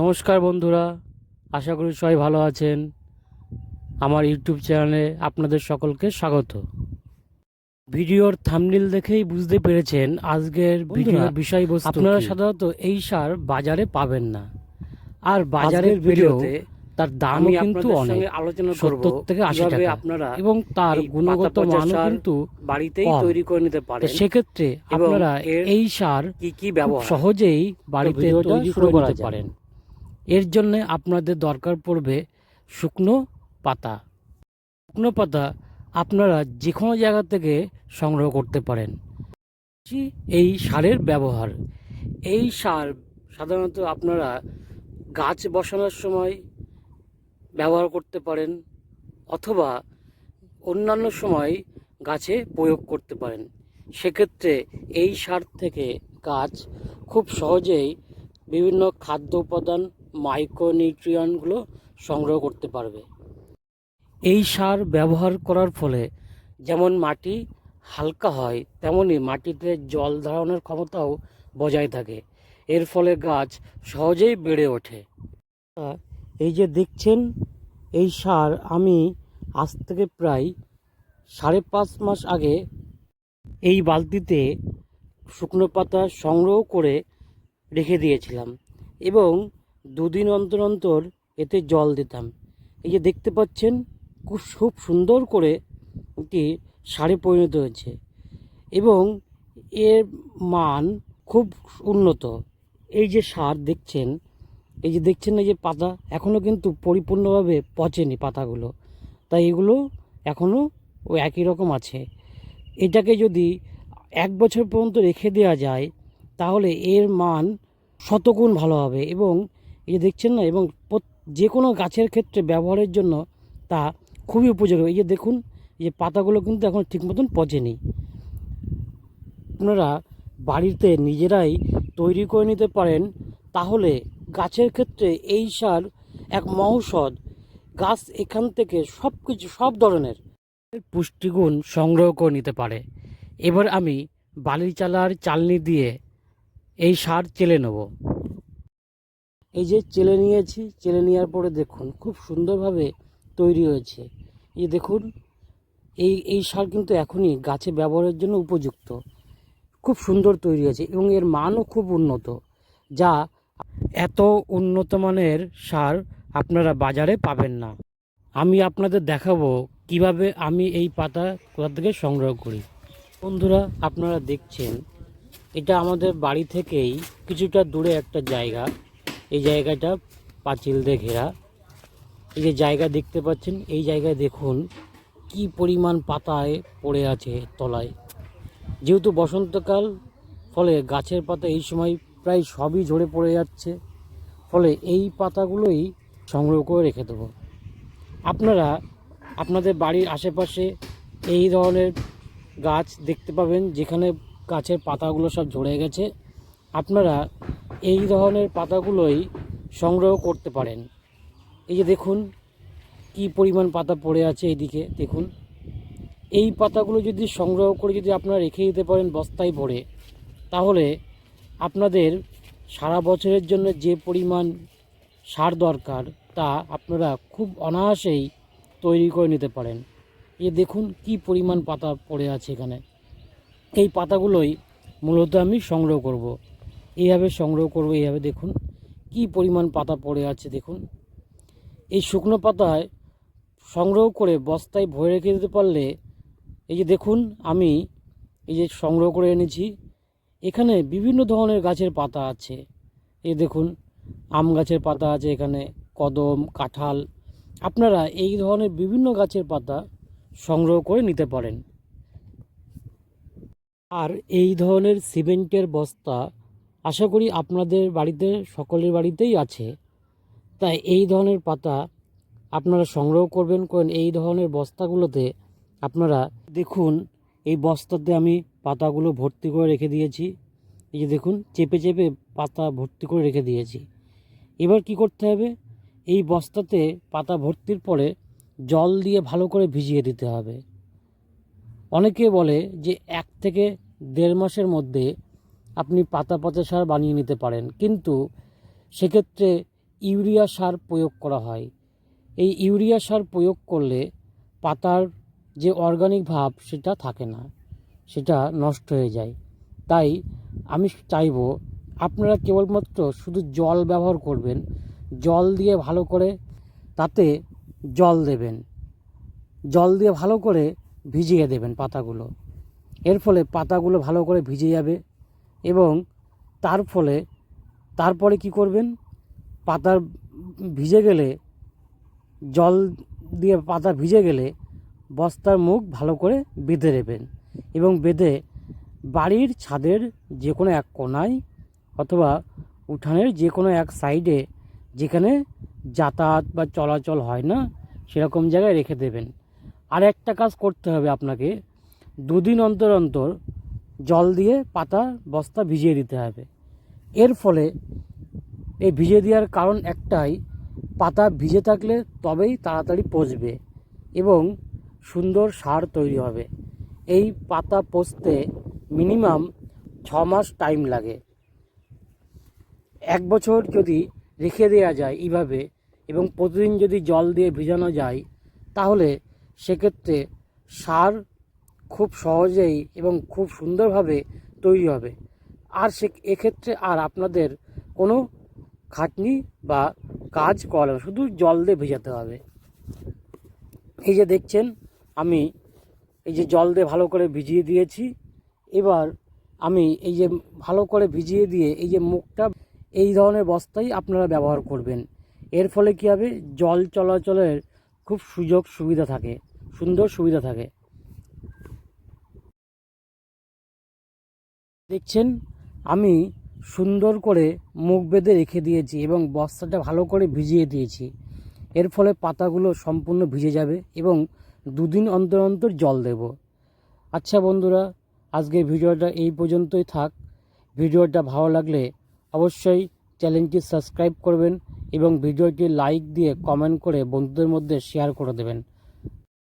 নমস্কার বন্ধুরা আশা করি সবাই ভালো আছেন। আমার ইউটিউব চ্যানেলে আপনাদের সকলকে স্বাগত। ভিডিওর থামনিল দেখেই বুঝতে পেরেছেন আজকের ভিডিওর বিষয়বস্তু আপনারা সাধারণত এই সার বাজারে পাবেন না। আর বাজারের ভিডিওতে তার আমি কিন্তু অনেক। আলোচনা করব থেকে আশি টাকা। আপনারা এবং তার গুণগত মানও কিন্তু বাড়িতেই তৈরি করে নিতে পারেন। সেক্ষেত্রে আপনারা এই সার কি কি ব্যবহার? সহজেই বাড়িতে তৈরি করে নিতে পারেন। এর জন্য আপনাদের দরকার পড়বে শুকনো পাতা। শুকনো পাতা আপনারা যে কোনো জায়গা থেকে সংগ্রহ করতে পারেন। এই সারের ব্যবহার। এই সার সাধারণত আপনারা গাছ বসানোর সময় ব্যবহার করতে পারেন অথবা অন্যান্য সময় গাছে প্রয়োগ করতে পারেন। সেক্ষেত্রে এই সার থেকে গাছ খুব সহজেই বিভিন্ন খাদ্য উপাদান মাইক্রোনিউট্রিয়নগুলো সংগ্রহ করতে পারবে। এই সার ব্যবহার করার ফলে যেমন মাটি হালকা হয়, তেমনি মাটিতে জল ধারণের ক্ষমতাও বজায় থাকে। এর ফলে গাছ সহজেই বেড়ে ওঠে। এই যে দেখছেন, এই সার আমি আজ থেকে প্রায় সাড়ে পাঁচ মাস আগে এই বালতিতে শুকনো পাতা সংগ্রহ করে রেখে দিয়েছিলাম এবং দুদিন অন্তর অন্তর এতে জল দিতাম। এই যে দেখতে পাচ্ছেন, খুব খুব সুন্দর করে এটি সারে পরিণত হয়েছে এবং এর মান খুব উন্নত। এই যে সার দেখছেন, এই যে দেখছেন না যে পাতা এখনও কিন্তু পরিপূর্ণভাবে পচেনি পাতাগুলো, তাই এগুলো এখনও ওই একই রকম আছে। এটাকে যদি এক বছর পর্যন্ত রেখে দেওয়া যায়, তাহলে এর মান শতগুণ ভালো হবে এবং এই যে দেখছেন না, এবং যে কোনো গাছের ক্ষেত্রে ব্যবহারের জন্য তা খুবই উপযোগী। এই যে দেখুন, এই যে পাতাগুলো কিন্তু এখন ঠিক মতন পচেনি। আপনারা বাড়িতে নিজেরাই তৈরি করে নিতে পারেন, তাহলে গাছের ক্ষেত্রে এই সার এক মহৌষধ। গাছ এখান থেকে সব কিছু সব ধরনের পুষ্টিগুণ সংগ্রহ করে নিতে পারে। এবার আমি বালি চালার চালনি দিয়ে এই সার চেলে নেব। এই যে চেলে নিয়েছি, চেলে নেওয়ার পরে দেখুন খুব সুন্দরভাবে তৈরি হয়েছে। এই দেখুন, এই এই সার কিন্তু এখনই গাছে ব্যবহারের জন্য উপযুক্ত। খুব সুন্দর তৈরি হয়েছে এবং এর মানও খুব উন্নত, যা এত উন্নত মানের সার আপনারা বাজারে পাবেন না। আমি আপনাদের দেখাবো কীভাবে আমি এই পাতা কোথা থেকে সংগ্রহ করি। বন্ধুরা, আপনারা দেখছেন, এটা আমাদের বাড়ি থেকেই কিছুটা দূরে একটা জায়গা। এই জায়গাটা পাঁচিল দিয়ে ঘেরা। এই যে জায়গা দেখতে পাচ্ছেন, এই জায়গায় দেখুন কি পরিমাণ পাতায় পড়ে আছে তলায়। যেহেতু বসন্তকাল, ফলে গাছের পাতা এই সময় প্রায় সবই ঝরে পড়ে যাচ্ছে, ফলে এই পাতাগুলোই সংগ্রহ করে রেখে দেবো। আপনারা আপনাদের বাড়ির আশেপাশে এই ধরনের গাছ দেখতে পাবেন, যেখানে গাছের পাতাগুলো সব ঝরে গেছে। আপনারা এই ধরনের পাতাগুলোই সংগ্রহ করতে পারেন। এই যে দেখুন, কি পরিমাণ পাতা পড়ে আছে এইদিকে, দেখুন। এই পাতাগুলো যদি সংগ্রহ করে যদি আপনারা রেখে দিতে পারেন বস্তায় ভরে, তাহলে আপনাদের সারা বছরের জন্য যে পরিমাণ সার দরকার, তা আপনারা খুব অনায়াসেই তৈরি করে নিতে পারেন। এ দেখুন, কি পরিমাণ পাতা পড়ে আছে এখানে। এই পাতাগুলোই মূলত আমি সংগ্রহ করব। এইভাবে সংগ্রহ করব, এইভাবে দেখুন। কি পরিমাণ পাতা পড়ে আছে দেখুন। এই শুকনো পাতায় সংগ্রহ করে বস্তায় ভরে রেখে দিতে পারলে, এই যে দেখুন আমি এই যে সংগ্রহ করে এনেছি, এখানে বিভিন্ন ধরনের গাছের পাতা আছে। এই দেখুন, আম গাছের পাতা আছে এখানে, কদম, কাঁঠাল, আপনারা এই ধরনের বিভিন্ন গাছের পাতা সংগ্রহ করে নিতে পারেন। আর এই ধরনের সিমেন্টের বস্তা আশা করি আপনাদের বাড়িতে, সকলের বাড়িতেই আছে। তাই এই ধরনের পাতা আপনারা সংগ্রহ করবেন করেন এই ধরনের বস্তাগুলোতে আপনারা দেখুন, এই বস্তাতে আমি পাতাগুলো ভর্তি করে রেখে দিয়েছি। এই যে দেখুন, চেপে চেপে পাতা ভর্তি করে রেখে দিয়েছি। এবার কি করতে হবে? এই বস্তাতে পাতা ভর্তির পরে জল দিয়ে ভালো করে ভিজিয়ে দিতে হবে। অনেকে বলে যে এক থেকে দেড় মাসের মধ্যে আপনি পাতা পচা সার বানিয়ে নিতে পারেন। কিন্তু সেক্ষেত্রে ইউরিয়া সার প্রয়োগ করা হয়। এই ইউরিয়া সার প্রয়োগ করলে পাতার যে অর্গানিক ভাব সেটা থাকে না, সেটা নষ্ট হয়ে যায়। তাই আমি চাইব আপনারা কেবলমাত্র শুধু জল ব্যবহার করবেন, জল দিয়ে ভালো করে তাতে জল দেবেন। জল দিয়ে ভালো করে ভিজিয়ে দেবেন পাতাগুলো। এর ফলে পাতাগুলো ভালো করে ভিজে যাবে এবং তার ফলে তারপরে কি করবেন? পাতার ভিজে গেলে, জল দিয়ে পাতা ভিজে গেলে বস্তার মুখ ভালো করে বেঁধে নেবেন এবং বেঁধে বাড়ির ছাদের যে কোনো এক কোনায় অথবা উঠানের যে কোনো এক সাইডে যেখানে যাতায়াত বা চলাচল হয় না, সেরকম জায়গায় রেখে দেবেন। আর একটা কাজ করতে হবে আপনাকে। দুদিন অন্তর অন্তর জল দিয়ে পাতা, বস্তা ভিজিয়ে দিতে হবে। এর ফলে এই ভিজিয়ে দেওয়ার কারণ একটাই, পাতা ভিজে থাকলে তবেই তাড়াতাড়ি পচবে এবং সুন্দর সার তৈরি হবে। এই পাতা পচতে মিনিমাম ছ মাস টাইম লাগে। এক বছর যদি রেখে দেওয়া যায় এইভাবে এবং প্রতিদিন যদি জল দিয়ে ভিজানো যায়, তাহলে সেক্ষেত্রে সার খুব সহজেই এবং খুব সুন্দরভাবে তৈরি হবে। আর সে এক্ষেত্রে আর আপনাদের কোনো খাটনি বা কাজ করা শুধু জল দিয়ে ভেজাতে হবে। এই যে দেখছেন, আমি এই যে জল দিয়ে ভালো করে ভিজিয়ে দিয়েছি। এবার আমি এই যে ভালো করে ভিজিয়ে দিয়ে এই যে মুখটা, এই ধরনের বস্তাই আপনারা ব্যবহার করবেন। এর ফলে কী হবে? জল চলাচলের খুব সুযোগ সুবিধা থাকে, সুন্দর সুবিধা থাকে। দেখছেন? আমি সুন্দর করে মুখ বেঁধে রেখে দিয়েছি এবং বস্তাটা ভালো করে ভিজিয়ে দিয়েছি। এর ফলে পাতাগুলো সম্পূর্ণ ভিজে যাবে এবং দুদিন অন্তর অন্তর জল দেব। আচ্ছা বন্ধুরা, আজকের ভিডিওটা এই পর্যন্তই থাক। ভিডিওটা ভালো লাগলে অবশ্যই চ্যানেলটি সাবস্ক্রাইব করবেন এবং ভিডিওটি লাইক দিয়ে কমেন্ট করে বন্ধুদের মধ্যে শেয়ার করে দেবেন।